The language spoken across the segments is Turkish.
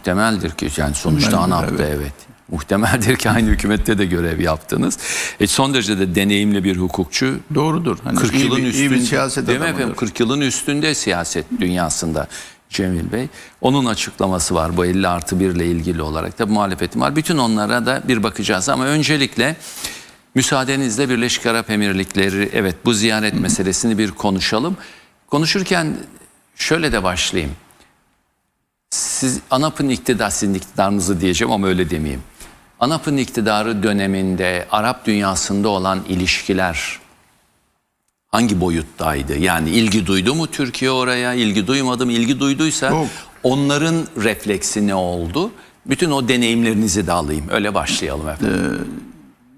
muhtemeldir ki yani sonuçta Muhtemeldir, ANAP'ta evet. evet. Muhtemeldir ki aynı hükümette de görev yaptınız. E, son derece de deneyimli bir hukukçu. Doğrudur. Hani 40 iyi yılın bir, üstünde. iyi bir siyaset değil mi efendim? 40 yılın üstünde siyaset dünyasında Cemil Bey. Onun açıklaması var bu 50 artı 1 ile ilgili olarak da muhalefetim var. Bütün onlara da bir bakacağız ama öncelikle müsaadenizle Birleşik Arap Emirlikleri evet bu ziyaret meselesini bir konuşalım. Konuşurken şöyle de başlayayım. Siz ANAP'ın iktidar, sizin iktidarınızı diyeceğim ama öyle demeyeyim. ANAP'ın iktidarı döneminde Arap dünyasında olan ilişkiler hangi boyuttaydı? Yani ilgi duydu mu Türkiye oraya? İlgi duymadı mı? İlgi duyduysa Yok. onların refleksi ne oldu? Bütün o deneyimlerinizi de alayım. Öyle başlayalım efendim.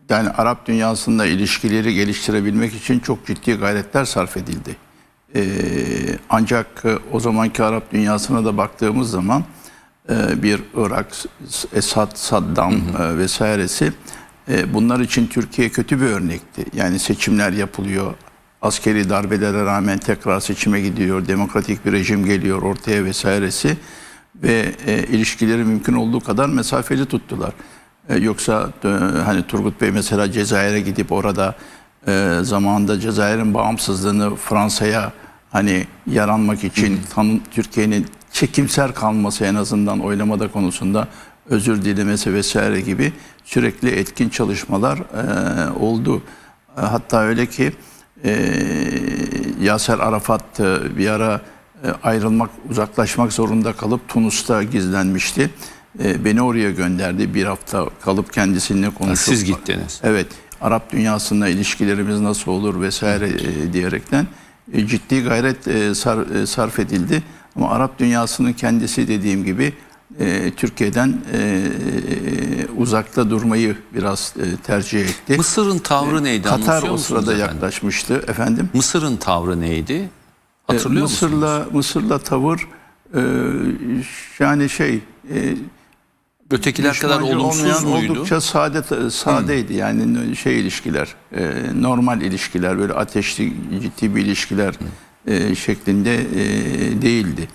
Yani Arap dünyasında ilişkileri geliştirebilmek için çok ciddi gayretler sarf edildi. Ee, ancak e, o zamanki Arap dünyasına da baktığımız zaman e, bir Irak, Esad, Saddam e, vesairesi e, bunlar için Türkiye kötü bir örnekti. Yani seçimler yapılıyor, askeri darbelere rağmen tekrar seçime gidiyor, demokratik bir rejim geliyor ortaya vesairesi ve e, ilişkileri mümkün olduğu kadar mesafeli tuttular. E, yoksa e, hani Turgut Bey mesela Cezayir'e gidip orada e, zamanında Cezayir'in bağımsızlığını Fransa'ya hani yaranmak için tanı- Türkiye'nin çekimser kalması en azından oylamada konusunda özür dilemesi vesaire gibi sürekli etkin çalışmalar e, oldu. E, hatta öyle ki e, Yaser Arafat e, bir ara e, ayrılmak, uzaklaşmak zorunda kalıp Tunus'ta gizlenmişti. E, Beni oraya gönderdi. Bir hafta kalıp kendisiyle konuşup. Siz gittiniz. Evet. Arap dünyasında ilişkilerimiz nasıl olur vesaire e, diyerekten e, ciddi gayret e, sar- e, sarf edildi. Ama Arap dünyasının kendisi dediğim gibi e, Türkiye'den e, uzakta durmayı biraz e, tercih etti. Mısır'ın tavrı neydi? Katar o sırada efendim? yaklaşmıştı efendim. Mısır'ın tavrı neydi? Hatırlıyor musunuz? Mısır'la Mısır'la tavır e, yani şey e, Ötekiler kadar düşmancı olumsuz olmayan muydu? Oldukça sade sadeydi yani şey ilişkiler, e, normal ilişkiler böyle ateşli ciddi bir ilişkiler e, şeklinde e, değildi.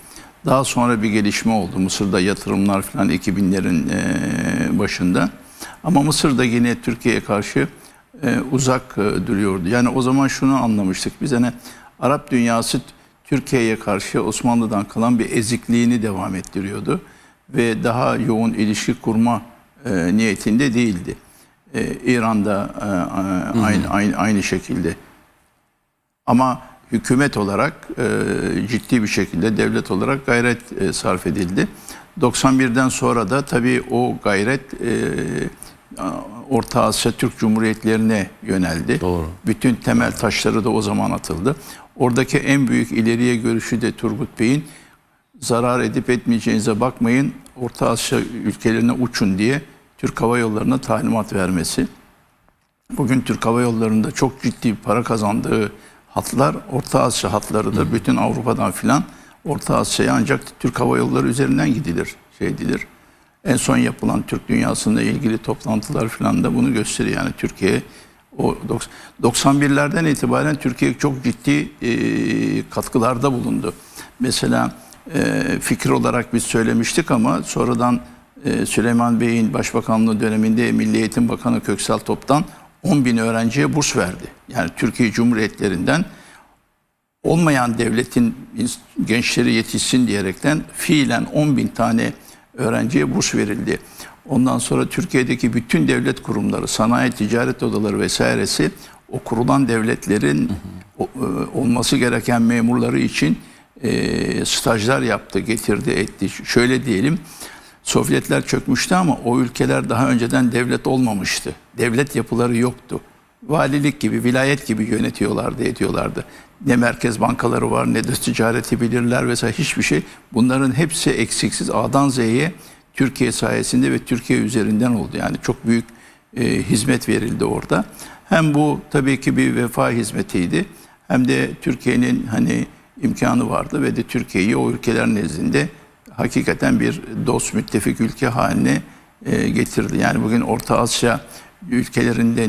Daha sonra bir gelişme oldu. Mısır'da yatırımlar falan 2000'lerin e, başında. Ama Mısır'da yine Türkiye'ye karşı e, uzak e, duruyordu. Yani o zaman şunu anlamıştık. Biz hani Arap dünyası Türkiye'ye karşı Osmanlı'dan kalan bir ezikliğini devam ettiriyordu ve daha yoğun ilişki kurma e, niyetinde değildi. E, İran'da e, e, aynı, aynı aynı şekilde. Ama hükümet olarak e, ciddi bir şekilde devlet olarak gayret e, sarf edildi. 91'den sonra da tabii o gayret e, Orta Asya Türk Cumhuriyetlerine yöneldi. Doğru. Bütün temel taşları da o zaman atıldı. Oradaki en büyük ileriye görüşü de Turgut Bey'in zarar edip etmeyeceğinize bakmayın. Orta Asya ülkelerine uçun diye Türk Hava Yolları'na talimat vermesi. Bugün Türk Hava Yolları'nda çok ciddi para kazandığı hatlar Orta Asya hatları da bütün Avrupa'dan filan Orta Asya'ya ancak Türk Hava Yolları üzerinden gidilir, şey edilir. En son yapılan Türk dünyasında ilgili toplantılar filan da bunu gösteriyor. Yani Türkiye o 91'lerden itibaren Türkiye çok ciddi e, katkılarda bulundu. Mesela e, fikir olarak biz söylemiştik ama sonradan e, Süleyman Bey'in başbakanlığı döneminde Milli Eğitim Bakanı Köksal Top'tan 10 bin öğrenciye burs verdi. Yani Türkiye Cumhuriyetlerinden olmayan devletin gençleri yetişsin diyerekten fiilen 10 bin tane öğrenciye burs verildi. Ondan sonra Türkiye'deki bütün devlet kurumları, sanayi, ticaret odaları vesairesi o kurulan devletlerin o- e, olması gereken memurları için e, stajlar yaptı, getirdi, etti. Şöyle diyelim, Sovyetler çökmüştü ama o ülkeler daha önceden devlet olmamıştı. Devlet yapıları yoktu. Valilik gibi, vilayet gibi yönetiyorlardı, ediyorlardı. Ne merkez bankaları var, ne de ticareti bilirler vesaire hiçbir şey. Bunların hepsi eksiksiz A'dan Z'ye Türkiye sayesinde ve Türkiye üzerinden oldu. Yani çok büyük e, hizmet verildi orada. Hem bu tabii ki bir vefa hizmetiydi. Hem de Türkiye'nin hani imkanı vardı ve de Türkiye'yi o ülkeler nezdinde hakikaten bir dost müttefik ülke haline e, getirdi. Yani bugün Orta Asya ülkelerinde